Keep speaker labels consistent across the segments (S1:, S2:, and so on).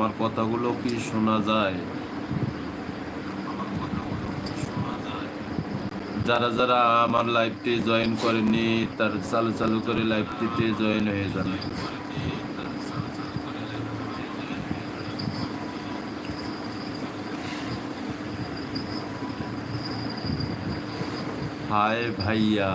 S1: আমার কথাগুলো কি শোনা যায়? যারা যারা আমার লাইভটি জয়েন করেনি তার চালু চালু করে লাইভটিতে জয়েন হয়ে যান। হায় ভাইয়া।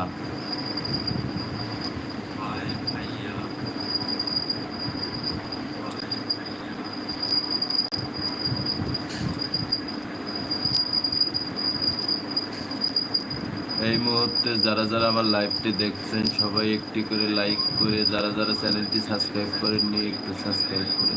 S1: এই মুহূর্তে যারা যারা আমার লাইভটি দেখছেন, সবাই একটি করে লাইক করে যারা যারা চ্যানেলটি সাবস্ক্রাইব করেননি, একটু সাবস্ক্রাইব করে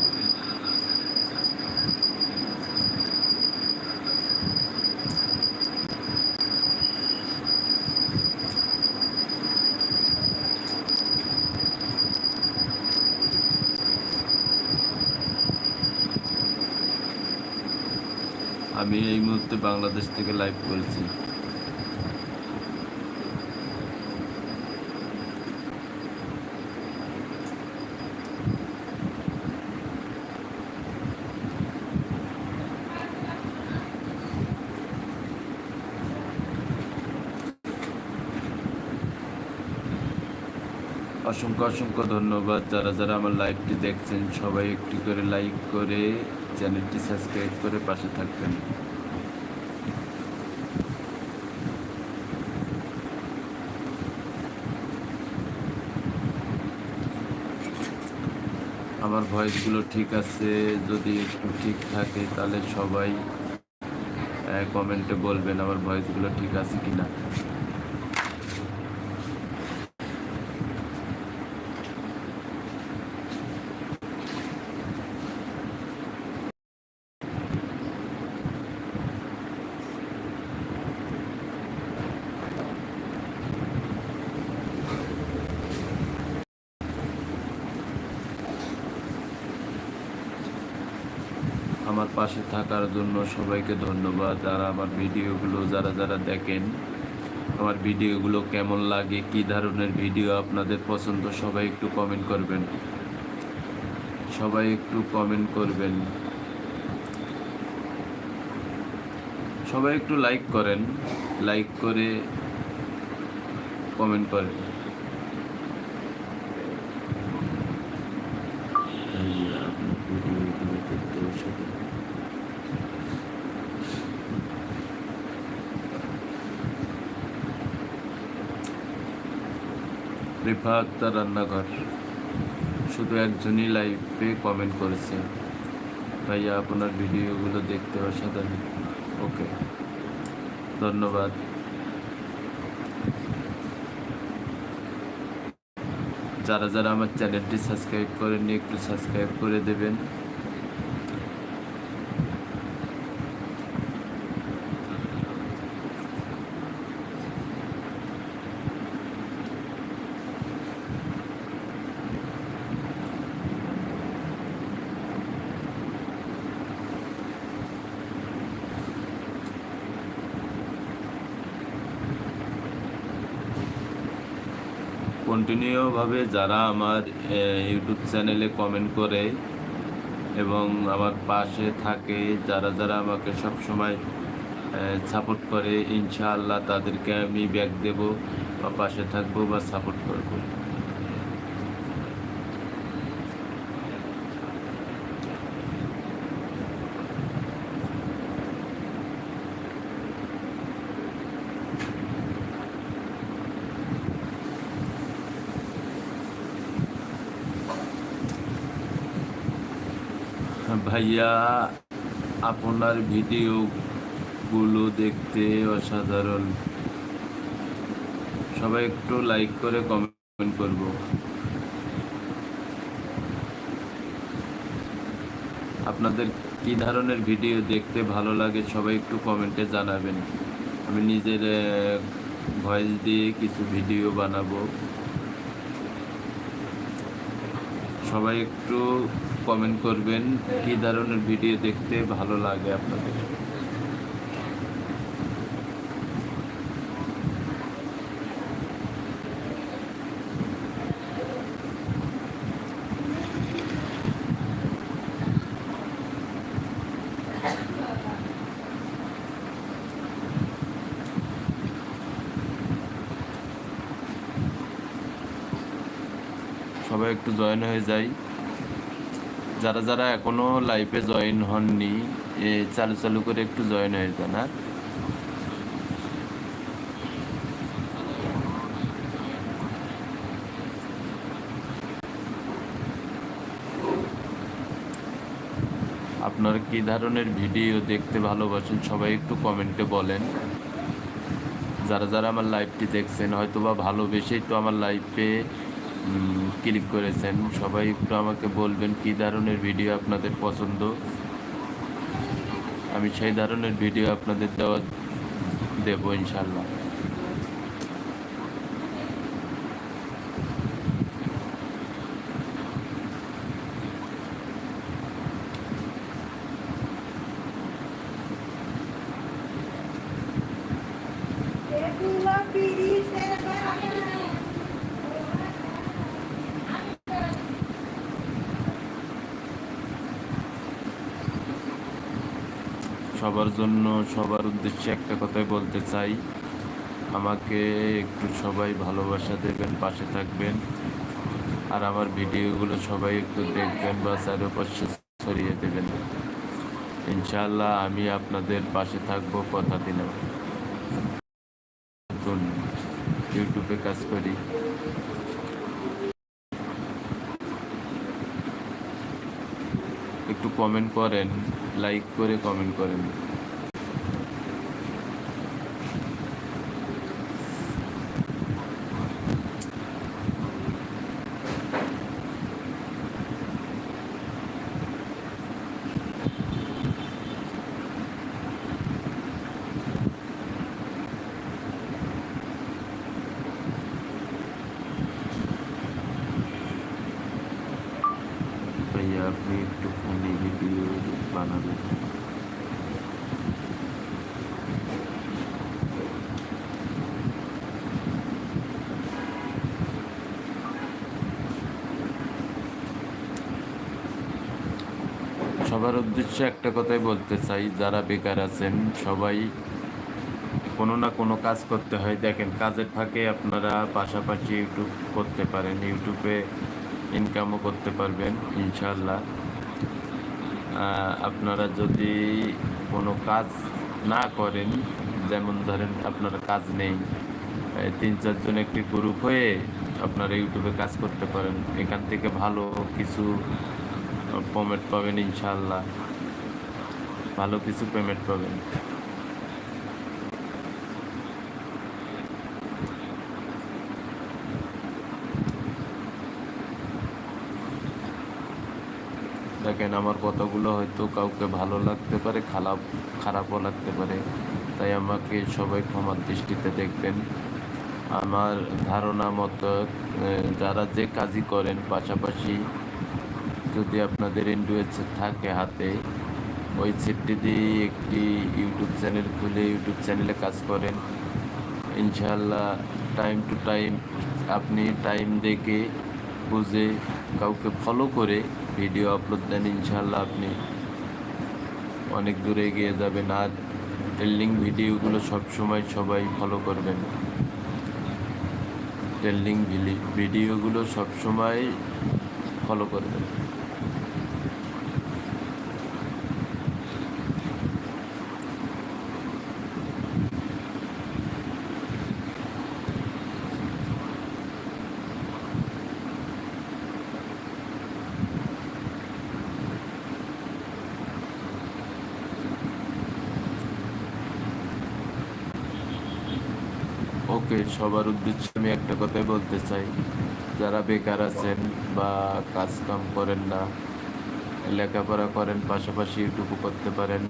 S1: আমি এই মুহূর্তে বাংলাদেশ থেকে লাইভ করেছি। অসংখ্য অসংখ্য ধন্যবাদ। যারা যারা আমার লাইভটি দেখছেন, সবাই একটি করে লাইক করে চ্যানেলটি সাবস্ক্রাইব করে পাশে থাকবেন। আমার ভয়েসগুলো ঠিক আছে, যদি একটু ঠিক থাকে তাহলে সবাই কমেন্টে বলবেন আমার ভয়েসগুলো ঠিক আছে কিনা। আমার পাশে থাকার জন্য সবাইকে ধন্যবাদ। যারা আমার ভিডিওগুলো, যারা যারা দেখেন, আমার ভিডিওগুলো কেমন লাগে, কি ধরনের ভিডিও আপনাদের পছন্দ, সবাই একটু কমেন্ট করবেন। সবাই একটু কমেন্ট করবেন। সবাই একটু লাইক করেন। লাইক করে কমেন্ট করেন এই যে আপনার ভিডিওগুলো দেখতে অসাধারণ। রিফা আক্তার রান্নাঘর। শুধু একজনই লাইভে কমেন্ট করেছে। ভাইয়া, আপনার ভিডিওগুলো দেখতে অসাধারণ। ওকে ধন্যবাদ। যারা যারা আমার চ্যানেলটি সাবস্ক্রাইব করেননি, একটু সাবস্ক্রাইব করে দেবেন। কন্টিনিউভাবে যারা আমার ইউটিউব চ্যানেলে কমেন্ট করে এবং আমার পাশে থাকে, যারা যারা আমাকে সব সময় সাপোর্ট করে, ইনশাআল্লাহ তাদেরকে আমি ব্যাক দেব বা পাশে থাকব বা সাপোর্ট করব। ভাইয়া, আপনার ভিডিওগুলো দেখতে অসাধারণ। সবাই একটু লাইক করে কমেন্ট করব। আপনাদের কি ধরনের ভিডিও দেখতে ভালো লাগে সবাই একটু কমেন্টে জানাবেন। আমি নিজের ভয়েস দিয়ে কিছু ভিডিও বানাবো। সবাই একটু কমেন্ট করবেন কী ধরনের ভিডিও দেখতে ভালো লাগে আপনাদের? সবাই একটু জয়েন হয়ে যায় যারা যারা এখনও লাইফে জয়েন হননি, এ চালু চালু করে একটু জয়েন হয়ে যান, আর? আপনারা কি ধরনের ভিডিও দেখতে ভালোবাসেন? সবাই একটু কমেন্টে বলেন। যারা যারা আমার লাইভটি দেখছেন হয়তো বা ভালোবেসেই তো আমার লাইভে ক্লিক করেছেন। সবাই একটু আমাকে বলবেন কি ধরনের ভিডিও আপনাদের পছন্দ। আমি সেই ধরনের ভিডিও আপনাদের দেওয়া দেবো ইনশাল্লাহ সবার জন্য সবার উদ্দেশ্যে একটা কথাই বলতে চাই। আমাকে একটু সবাই ভালোবাসা দেবেন, পাশে থাকবেন। আর আমার ভিডিওগুলো সবাই একটু দেখবেন বা চারপাশে ছড়িয়ে দেবেন। ইনশাল্লাহ আমি আপনাদের পাশে থাকব কথা দিলাম। ইউটিউবে কাজ করি। একটু কমেন্ট করেন লাইক করে কমেন্ট করেন ভাইয়া আপনি একটু ফানি ভিডিও সবার উদ্দেশ্যে একটা কথাই বলতে চাই, যারা বেকার আছেন, সবাই কোনো না কোনো কাজ করতে হয়। দেখেন, কাজের ফাঁকে আপনারা পাশাপাশি ইউটিউব করতে পারেন ইউটিউবে ইনকামও করতে পারবেন ইনশাল্লাহ আপনারা যদি কোনো কাজ না করেন, যেমন ধরেন আপনার কাজ নেই তিন চারজন একটি গ্রুপ হয়ে আপনারা ইউটিউবে কাজ করতে পারেন, এখান থেকে ভালো কিছু পেমেন্ট পাবেন ইনশাল্লাহ ভালো কিছু পেমেন্ট পাবেন। দেখেন, আমার কথাগুলো হয়তো কাউকে ভালো লাগতে পারে, খারাপ, খারাপও লাগতে পারে। তাই আমাকে সবাই ক্ষমার দৃষ্টিতে দেখবেন। আমার ধারণা মতো যারা যে কাজই করেন, পাশাপাশি যদি আপনাদের ইন্ডুয়েন্স থাকে হাতে, ওই সেটটি দিয়ে একটি ইউটিউব চ্যানেল খুলে, ইউটিউব চ্যানেলে কাজ করেন। ইনশাল্লাহ টাইম টু টাইম আপনি টাইম দেখে, বুঝে, কাউকে ফলো করে ভিডিও আপলোড দেন ইনশাল্লাহ আপনি অনেক দূরে এগিয়ে যাবেন। আর ট্রেন্ডিং ভিডিওগুলো সবসময় সবাই ফলো করবেন। ট্রেন্ডিং ভিডিওগুলো সবসময় ফলো করবেন ওকে সবার উদ্দেশ্যে আমি একটা কথাই বলতে চাই। যারা বেকার আছেন বা কাজ কাম করেন না, লেখাপড়া করেন, পাশাপাশি ইউটিউবও করতে পারেন,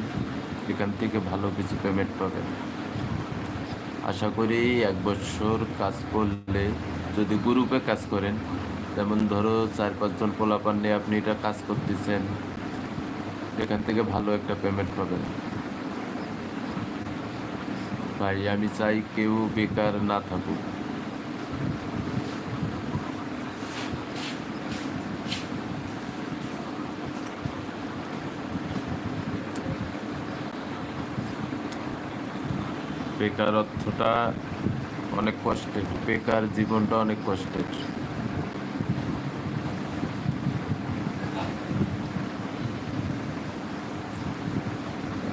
S1: এখান থেকে ভালো কিছু পেমেন্ট পাবেন। আশা করি এক বছর কাজ করলে, যদি গ্রুপে কাজ করেন, যেমন ধরো চার পাঁচজন পোলাপান নিয়ে আপনি এটা কাজ করতেছেন, এখান থেকে ভালো একটা পেমেন্ট পাবেন। ভাই, আমি চাই কেউ বেকার না থাকুক। বেকারত্বটা অনেক কষ্টের, বেকার জীবনটা অনেক কষ্টের।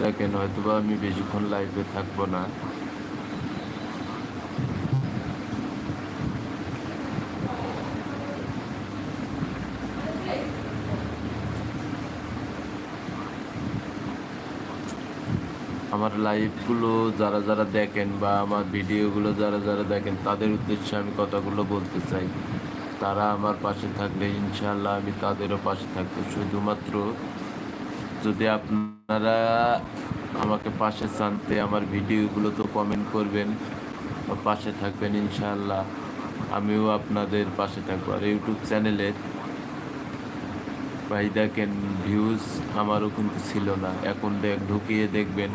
S1: দেখেন, হয়তোবা আমি বেশিক্ষণ লাইফে থাকব না। আমার লাইভগুলো যারা যারা দেখেন বা আমার ভিডিওগুলো যারা যারা দেখেন, তাদের উদ্দেশ্যে আমি কথাগুলো বলতে চাই। তারা আমার পাশে থাকলে ইনশাল্লাহ আমি তাদেরও পাশে থাকব। শুধুমাত্র যদি আপনারা আমাকে পাশে চানতে আমার ভিডিওগুলো তো কমেন্ট করবেন, পাশে থাকবেন ইনশাল্লাহ আমিও আপনাদের পাশে থাকব। আর ইউটিউব চ্যানেলের ভাই দেখেন ভিউজ আমারও কিন্তু ছিল না। এখন দেখ, ঢুকিয়ে দেখবেন।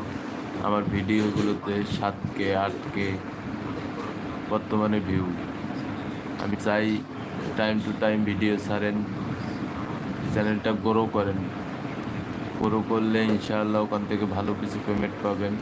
S1: আমার ভিডিওগুলোতে সাতকে, আটকে বর্তমানে ভিউ আমি চাই টাইম টু টাইম ভিডিও ছাড়েন চ্যানেলটা গ্রো করেন। গ্রো করলে ইনশাআল্লাহ ওখান থেকে ভালো কিছু পেমেন্ট পাবেন।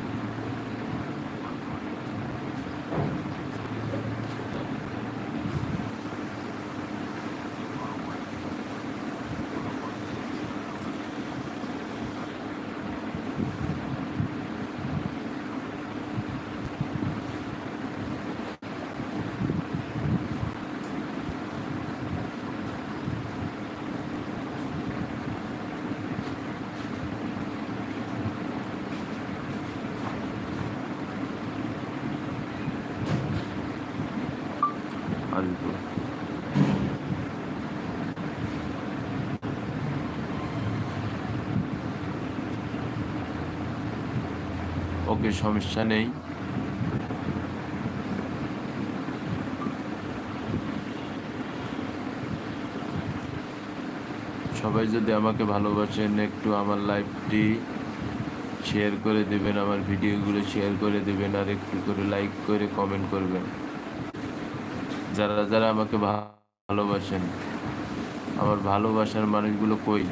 S1: ওকে সমস্যা নেই। সবাই যদি আমাকে ভালোবাসেন, একটু আমার লাইভটি শেয়ার করে দেবেন, আমার ভিডিওগুলো শেয়ার করে দেবেন, আর একটু করে লাইক করে কমেন্ট করবেন। যারা যারা আমাকে ভালোবাসেন, আমার ভালোবাসার মানুষগুলো কই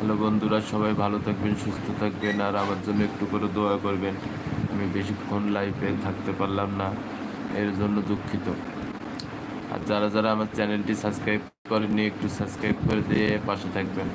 S1: হ্যালো বন্ধুরা, সবাই ভালো থাকবেন, সুস্থ থাকবেন, আর আমার জন্য একটু করে দোয়া করবেন। আমি বেশিক্ষণ লাইফে থাকতে পারলাম না, এর জন্য দুঃখিত। আর যারা যারা আমার চ্যানেলটি সাবস্ক্রাইব করেননি, একটু সাবস্ক্রাইব করে দিয়ে পাশে থাকবেন।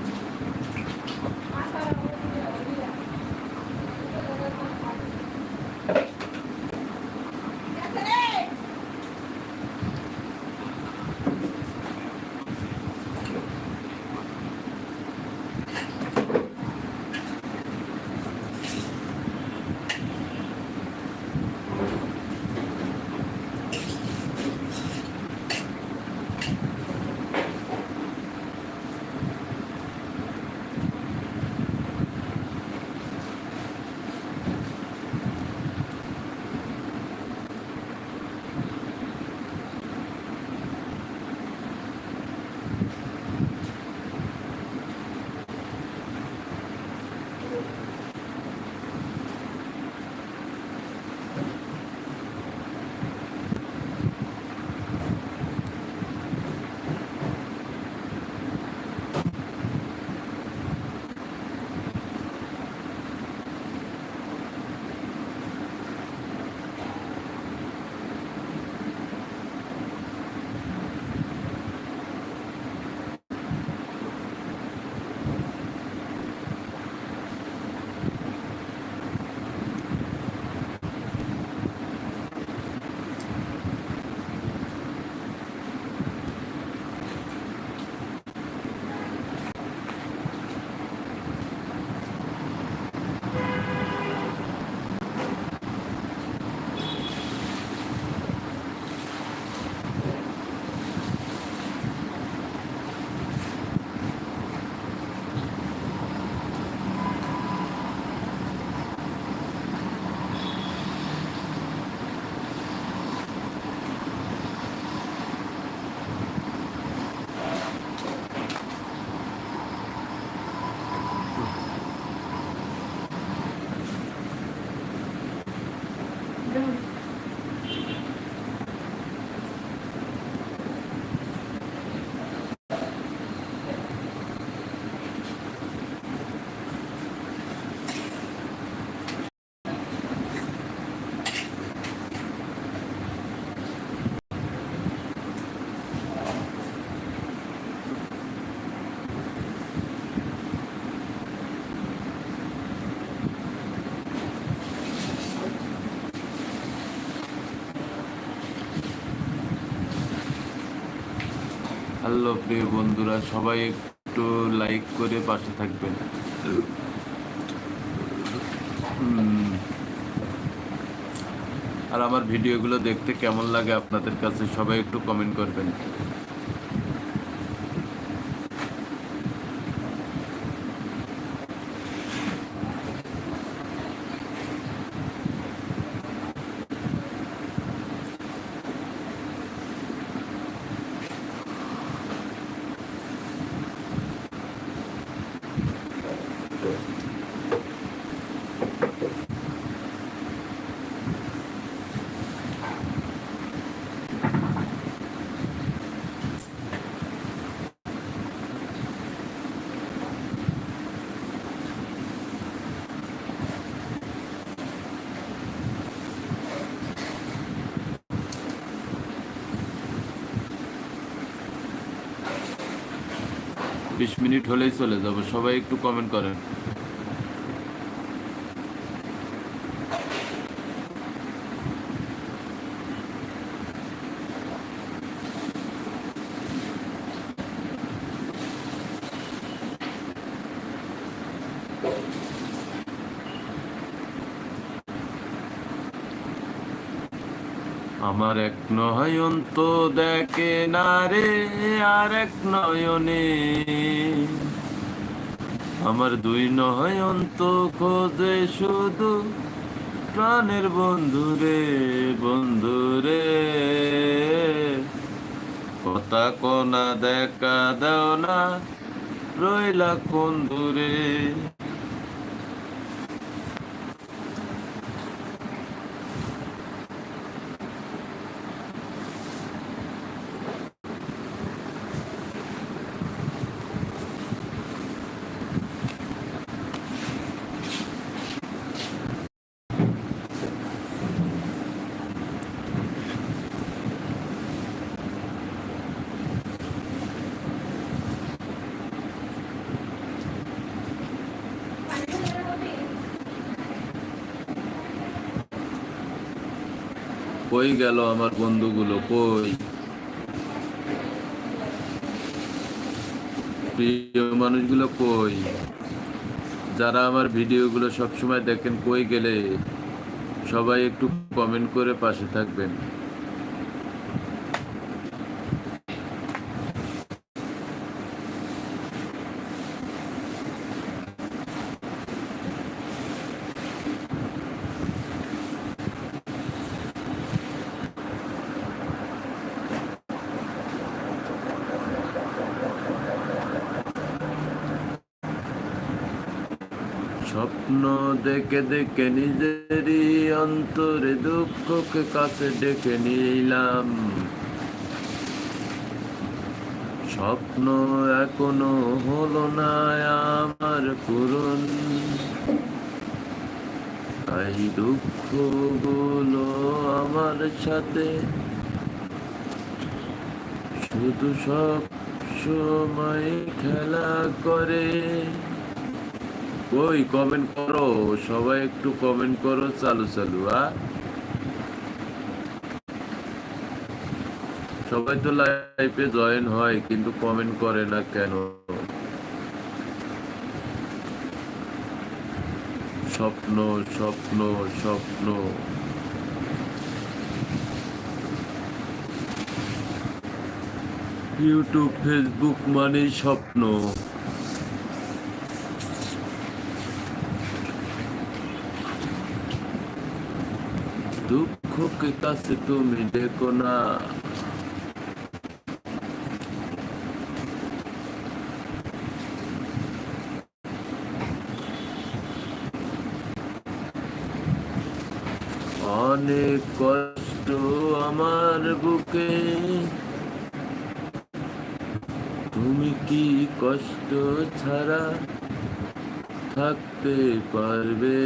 S1: হ্যালো প্রিয় বন্ধুরা, সবাই একটু লাইক করে পাশে থাকবেন। আর আমার ভিডিওগুলো দেখতে কেমন লাগে আপনাদের কাছে, সবাই একটু কমেন্ট করবেন। বিশ মিনিট হলেই চলে যাব। সবাই একটু কমেন্ট করেন। আমার এক নয়ন তো দেখে না রে, আর এক নয়নে। আমার দুই নয়ন তো খোঁজে শুধু প্রাণের বন্ধু রে বন্ধু রে। কথা কোনা দেখা দাও না, রইলা কোন দূরে। কই গেল আমার বন্ধুগুলো? কই? প্রিয় মানুষগুলো কই? যারা আমার ভিডিওগুলো সবসময় দেখেন, কই গেলে? সবাই একটু কমেন্ট করে পাশে থাকবেন। স্বপ্ন দেখে দেখে নিজেরই অন্তরে দুঃখকে কাছে ডেকে নিলাম। স্বপ্ন এখনও হলো না আমার পূরণ। তাই দুঃখগুলো আমার সাথে। শুধু সব সময় খেলা করে। ওই কমেন্ট করো? সবাই একটু কমেন্ট করো, চালু চালু, আ? সবাই তো লাইভে জয়েন হয়, কিন্তু কমেন্ট করে না কেন? স্বপ্ন স্বপ্ন স্বপ্ন। ইউটিউব ফেসবুক মানে স্বপ্ন। দুঃখকে কাছে তুমি দেখো না। অনেক কষ্ট আমার বুকে। তুমি কি কষ্ট ছাড়া থাকতে পারবে?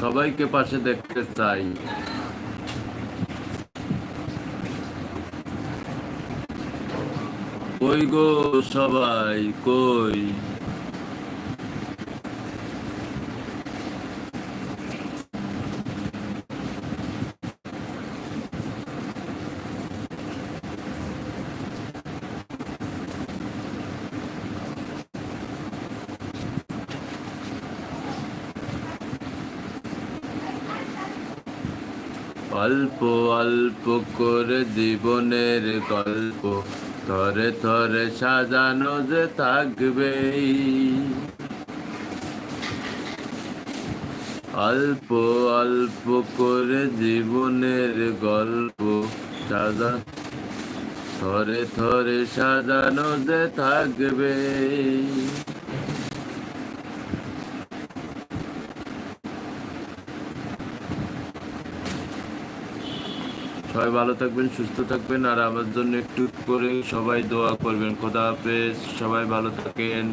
S1: সবাইকে পাশে দেখতে চাই। কই গো সবাই? কই? অল্প অল্প করে জীবনের গল্প। থরে থরে সাজানো যে থাকবে অল্প অল্প করে জীবনের গল্প সাজা। থরে থরে সাজানো যে থাকবে সবাই ভালো থাকবেন, সুস্থ থাকবেন, আর আমার জন্য একটু করে সবাই দোয়া করবেন। খোদা হাফেজ, সবাই ভালো থাকেন।